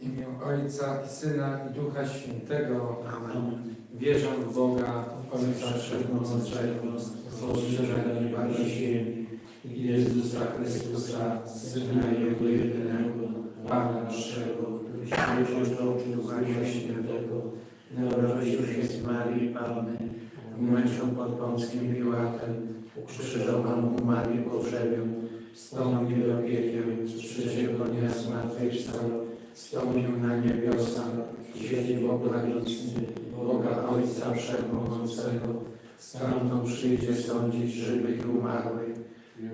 W imię Ojca i Syna i Ducha Świętego. Amen. Wierzę w Boga, Ojca Wszechmocnego, Stworzyciela nieba i ziemi i Jezusa Chrystusa, Syna Jego jedynego, Pana naszego, któryś przyszedł Ducha Świętego, narodził się z Marii Panny, umęczał pod Pąskim Piłatem, ukrzyżował umarł i pogrzebił, wstąpił do piekieł, trzeciego dnia zmartwychwstał, wstąpił na niebiosa, po prawicy Boga Ojca Wszechmogącego, stamtąd przyjdzie sądzić żywych i umarłych.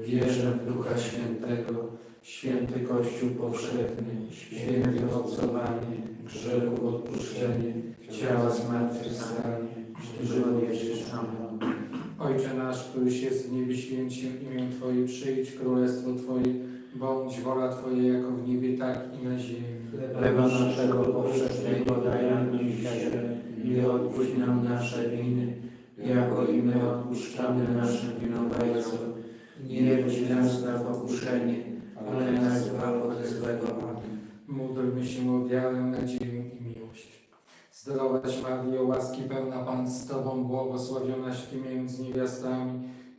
Wierzę w Ducha Świętego, święty Kościół powszechny, święty obcowanie, grzechu odpuszczenie, ciała zmartwychwstanie, żywo wieczysz. Amen. Ojcze nasz, któryś jest w niebie, święć się imię Twoje, przyjdź królestwo Twoje, bądź wola Twoja jako w niebie, tak i na ziemi. Chleba naszego powszechnego daj nam dzisiaj i odpuść nam nasze winy, jako i my odpuszczamy naszym winowajcom. Nie wódź nas na pokuszenie, ale nas zbaw ode złego. Módlmy się o wiarę, nadzieję i miłość. Zdrowaś Maryjo, łaski pełna Pan z Tobą, błogosławionaś Ty między niewiastami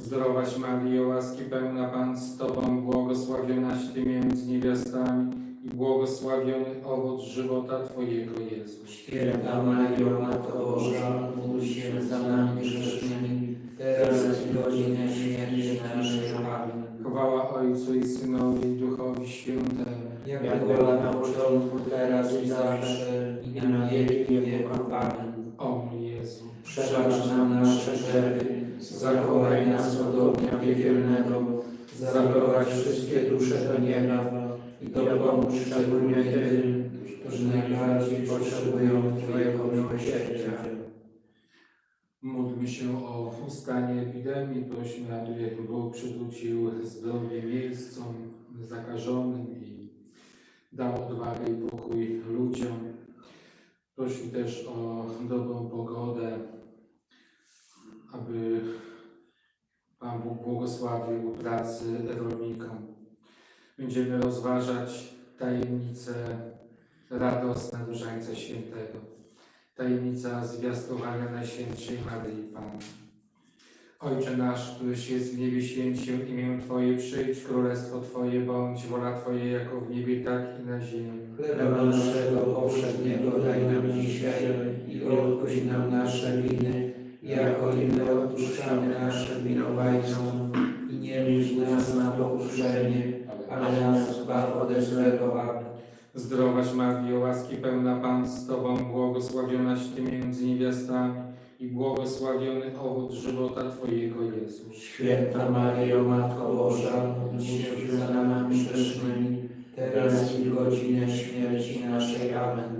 Zdrowaś Maryjo, łaski pełna Pan z Tobą, błogosławionaś Ty między niewiastami i błogosławiony owoc żywota Twojego Jezus. Święta Maryjo, Matko Boża, módl się za nami grzesznymi, teraz i w godzinę śmierci naszej. Amen. Chwała Ojcu i Synowi i Duchowi Świętemu. Jak była na początku, teraz i zawsze, i na wieki wieków. Amen. O Jezu, Przebacz nam nasze grzechy, zachowaj nas od ognia piekielnego, zaprowadź wszystkie dusze do nieba i dopomóż szczególnie tym, którzy najbardziej potrzebują Twojego miłosierdzia. módlmy się o ustanie epidemii, prośmy, aby jak Bóg przywrócił zdrowie miejscom zakażonym i dał odwagę i pokój ludziom. Prośmy też o dobrą pogodę, aby Pan Bóg błogosławił pracy rolnikom. Będziemy rozważać tajemnicę radosne Różańca Świętego. Tajemnica zwiastowania Najświętszej Maryi Panny. Ojcze nasz, któryś jest w niebie, święć imię Twoje, przyjdź królestwo Twoje, bądź wola Twoja jako w niebie, tak i na ziemi. Chleba naszego powszedniego daj nam dzisiaj i odpuść nam nasze winy, jako i my odpuszczamy naszym winowajcom. I nie wódź nas na pokuszenie, ale nas zbaw ode złego. Amen. Zdrowaś Maryjo, łaski pełna Pan z Tobą, błogosławionaś Ty między niewiastami i błogosławiony owoc żywota Twojego Jezus. Święta Maryjo, Matko Boża, módl za nami grzesznymi, teraz i w godzinę śmierci naszej. Amen.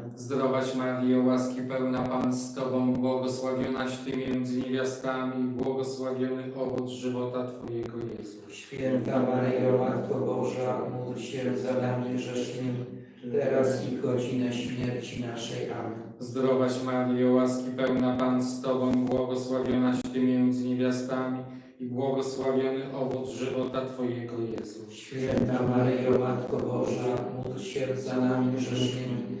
Zdrowaś Maryjo, łaski pełna Pan z Tobą, błogosławionaś Ty między niewiastami, błogosławiony owoc żywota Twojego Jezus. Święta Maryjo, Matko Boża, módl się za nami grzesznymi, teraz i w godzinę śmierci naszej. Amen. Zdrowaś Maryjo, łaski pełna Pan z Tobą, błogosławionaś Ty między niewiastami i błogosławiony owoc żywota Twojego Jezus. Święta Maryjo, Matko Boża, módl się za nami grzesznymi,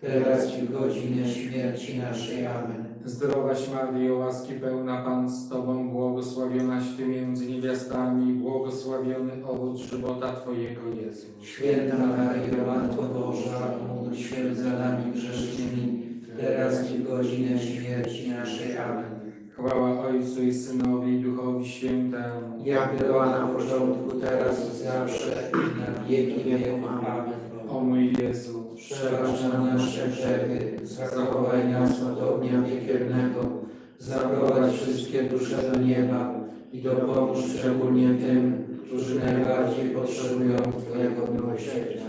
teraz i w godzinę śmierci naszej. Amen. Zdrowaś Maryjo, łaski pełna Pan z Tobą, błogosławionaś Ty między niewiastami błogosławiony owoc żywota Twojego Jezus. Święta Maryjo, Matko Boża, módl się za nami grzesznymi, teraz i w godzinę śmierci naszej. Amen. Chwała Ojcu i Synowi i Duchowi Świętemu. Jak była na początku, teraz i zawsze, i na wieki wieków. Amen. O mój Jezu, Przebacz nam nasze grzechy, zachowaj nas od ognia piekielnego, zaprowadź wszystkie dusze do nieba i dopomóż szczególnie tym, którzy najbardziej potrzebują Twojego miłosierdzia.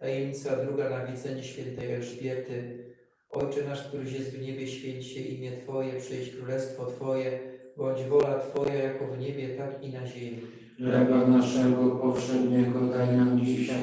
Tajemnica druga nawiedzenie świętej Elżbiety. Ojcze nasz, któryś jest w niebie, święć się imię Twoje, przyjdź królestwo Twoje, bądź wola Twoja jako w niebie, tak i na ziemi. chleba naszego powszedniego daj nam dzisiaj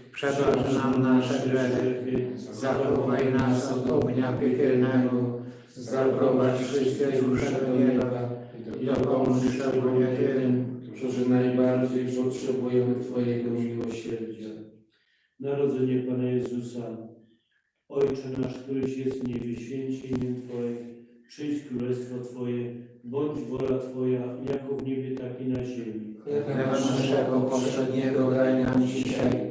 Przebacz nam nasze grzechy, zachowaj nas od ognia piekielnego, zaprowadź wszystkie dusze do nieba i dopomóż szczególnie tym, którzy najbardziej potrzebują Twojego miłosierdzia. Narodzenie Pana Jezusa. Ojcze nasz, któryś jest w niebie, święci imię Twoje, przyjdź królestwo Twoje, bądź wola Twoja, jako w niebie, tak i na ziemi. chleb naszego powszedniego daj nam dzisiaj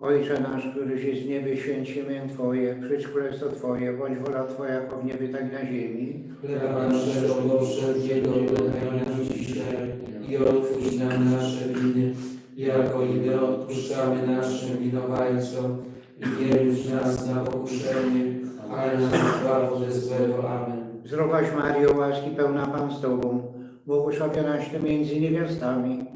Ojcze nasz, któryś jest w niebie, święć imię Twoje, przyjdź królestwo Twoje, bądź wola Twoja jako w niebie, tak i na ziemi. Chleba naszego powszedniego daj nam dzisiaj i odpuść nam nasze winy, jako i my odpuszczamy naszym winowajcom. I nie już nas na pokuszenie, ale nas zbaw ode złego. Amen. Zdrowaś Mario, łaski pełna Pan z Tobą, błogosławionaś Ty między niewiastami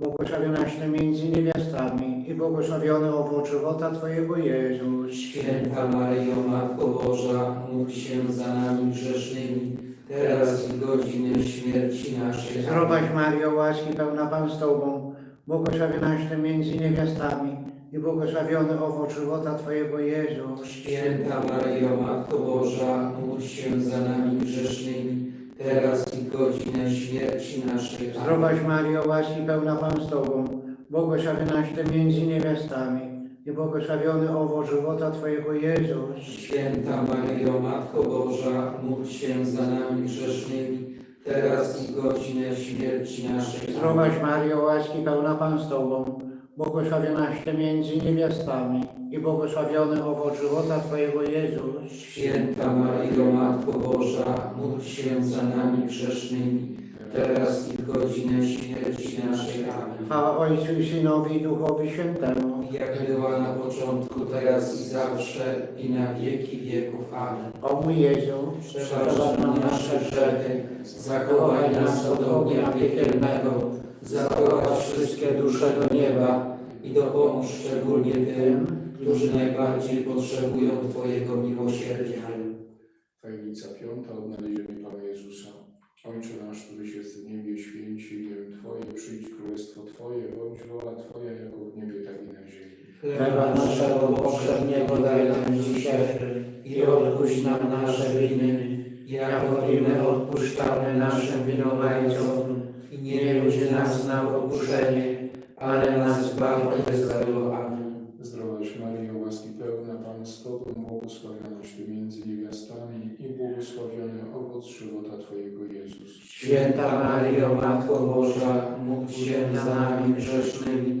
błogosławionaś Ty między niewiastami i błogosławiony owoc żywota Twojego Jezus. Święta Maryjo, Matko Boża, módl się za nami grzesznymi, teraz i w godzinę śmierci naszej. Zdrowaś Mario, łaski pełna Pan z Tobą, błogosławionaś Ty między niewiastami i błogosławiony owoc żywota Twojego Jezus. Święta Maryjo, Matko Boża, módl się za nami grzesznymi, teraz i godzinę śmierci naszej. Amen. Zdrowaś Mario, łaski pełna Pan z Tobą, błogosławionaś Ty między niewiastami i błogosławiony owoc żywota Twojego Jezus. Święta Maryjo, Matko Boża, módl się za nami grzesznymi, teraz i godzinę śmierci naszej. Zdrowaś Mario, łaski pełna Pan z Tobą, błogosławionaś Ty między niewiastami i błogosławiony owoc żywota Twojego Jezus. Święta Maryjo, Matko Boża, módl się za nami grzesznymi, teraz i w godzinę śmierci naszej. Amen. Chwała Ojcu i Synowi i Duchowi Świętemu. Jak była na początku, teraz i zawsze, i na wieki wieków. Amen. O mój Jezu, Przebacz nam nasze grzechy, zachowaj nas od ognia piekielnego, zaprowadź wszystkie dusze do nieba i dopomóż szczególnie tym, którzy najbardziej potrzebują Twojego miłosierdzia. Tajemnica piąta, odnalezienie Pana Jezusa. Ojcze nasz, któryś jest w niebie, święci imię Twoje, przyjdź królestwo Twoje, bądź wola Twoja, jako w niebie, tak i na ziemi. Chleba naszego powszedniego daj nam dzisiaj i odpuść nam nasze winy, jako i my odpuszczamy naszym winowajcom. I nie wódź nas na pokuszenie, ale nas zbaw od złego. Amen. Zdrowaś Maryjo, łaski pełna, Pan z Tobą, błogosławionaś Ty między niewiastami i błogosławiony owoc żywota Twojego Jezus. Święta Maryjo, Matko Boża, módl się za nami grzesznymi,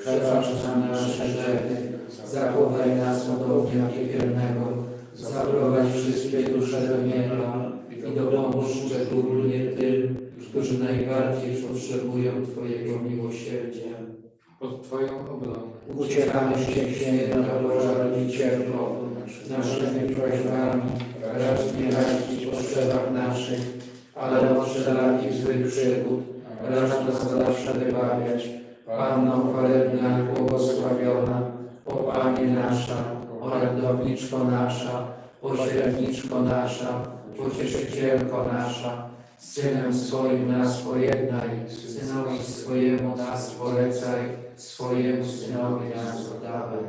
Przebacz nam nasze grzechy, zachowaj nas od ognia piekielnego, zaprowadź wszystkie dusze do nieba i dopomóż szczególnie tym, którzy najbardziej potrzebują Twojego miłosierdzia. Pod Twoją obronę. Uciekamy się święta Boża Rodzicielko, naszymi prośbami, racz nie radzić potrzebach naszych, ale od wszelakich złych przygód, racz nas zawsze wybawiać. Panno chwalebna błogosławiona, o Panie nasza, orędowniczko nasza, pośredniczko nasza, pocieszycielko nasza, z Synem swoim nas pojednaj, Synowi swojemu nas polecaj, swojemu Synowi nas oddawaj.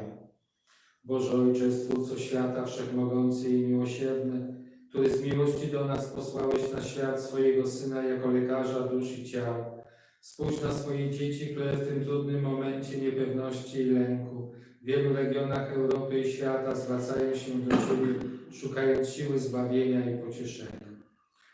Boże Ojcze, Stwórco świata, Wszechmogący i Miłosierny, który z miłości do nas posłałeś na świat swojego Syna jako lekarza dusz i ciała. Spójrz na swoje dzieci, które w tym trudnym momencie niepewności i lęku w wielu regionach Europy i świata zwracają się do Ciebie, szukając siły zbawienia i pocieszenia.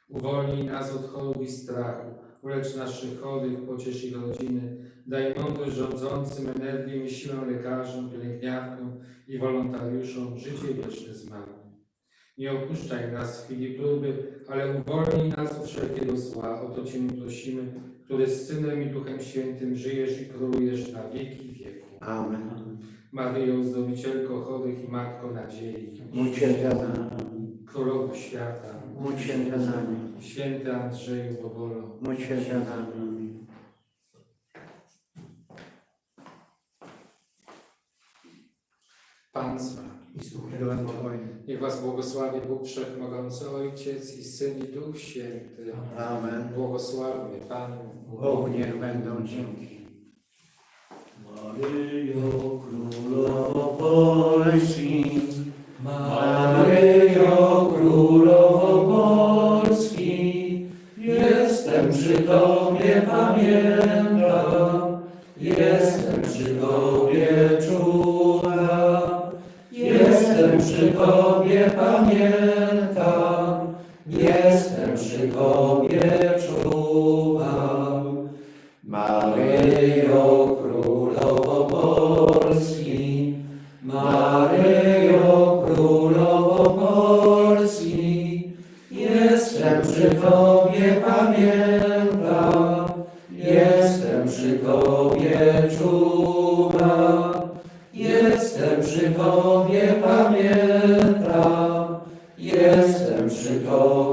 Uwolnij nas od chorób i strachu, ulecz naszych chorych, pociesz ich rodziny, daj mądrość rządzącym, energię i siłę lekarzom, pielęgniarkom i wolontariuszom, życie wieczne zmarłym. Nie opuszczaj nas w chwili próby, ale uwolnij nas od wszelkiego zła. O to Cię prosimy, który z Synem i Duchem Świętym żyjesz i królujesz na wieki wieku. Amen. Maryjo, Zdrowicielko chorych i Matko nadziei, Módl się za nami, Królowo świata, módl się za nami, Święty Andrzeju Bobolo, módl się za nami. Pan z Wami. I z duchem Twoim. Niech Was błogosławi Bóg Wszechmogący, Ojciec i Syn i Duch Święty. Amen. Błogosławmy Panu. Bogu niech będą dzięki. Maryjo, Królowo Polski, jestem przy Tobie, pamiętam, jestem przy Tobie, czuwam, jestem przy Tobie, pamiętam, jestem przy Tobie,